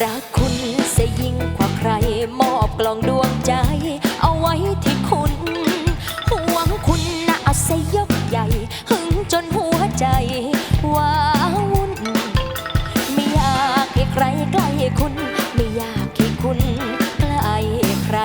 รักคุณเสยิ่งกว่าใคร มอบกล่องดวงใจ เอาไว้ที่คุณหวังคุณนะอาศัยยกใหญ่ หึงจนหัวใจว้าวุ่นไม่อยากให้ใครใกล้คุณ ไม่อยากให้คุณใกล้ใคร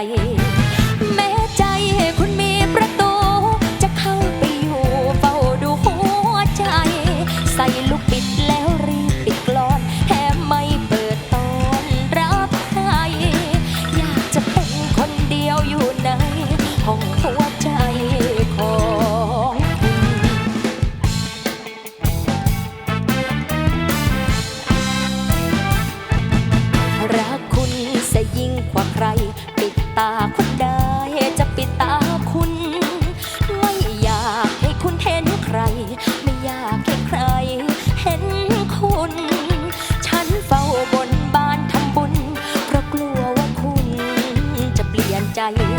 ahí.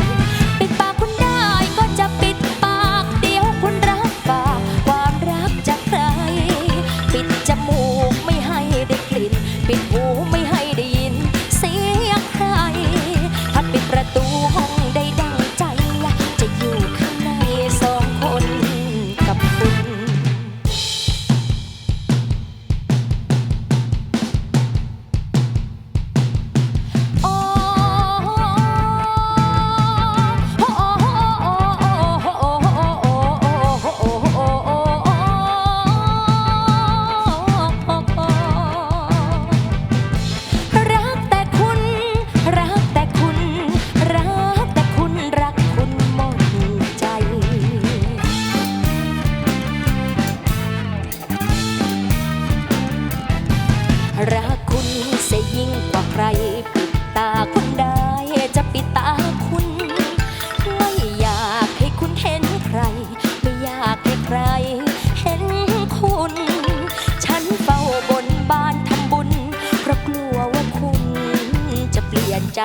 ใจ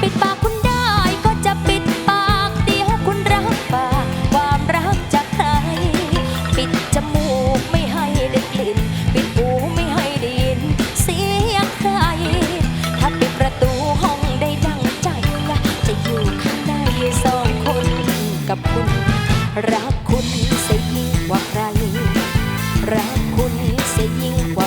ปิดปากคุณได้ก็จะปิดปากเดียวคุณรับปากความรักจากใคร ปิดจมูกไม่ให้ได้กลิ่น ปิดหูไม่ให้ได้ยิน เสียงใคร ถ้าปิดประตูห้องได้ดังใจ จะอยู่ข้างในสองคนกับคุณ รักคุณเสียยิ่งกว่าใคร รักคุณเสียยิ่งกว่า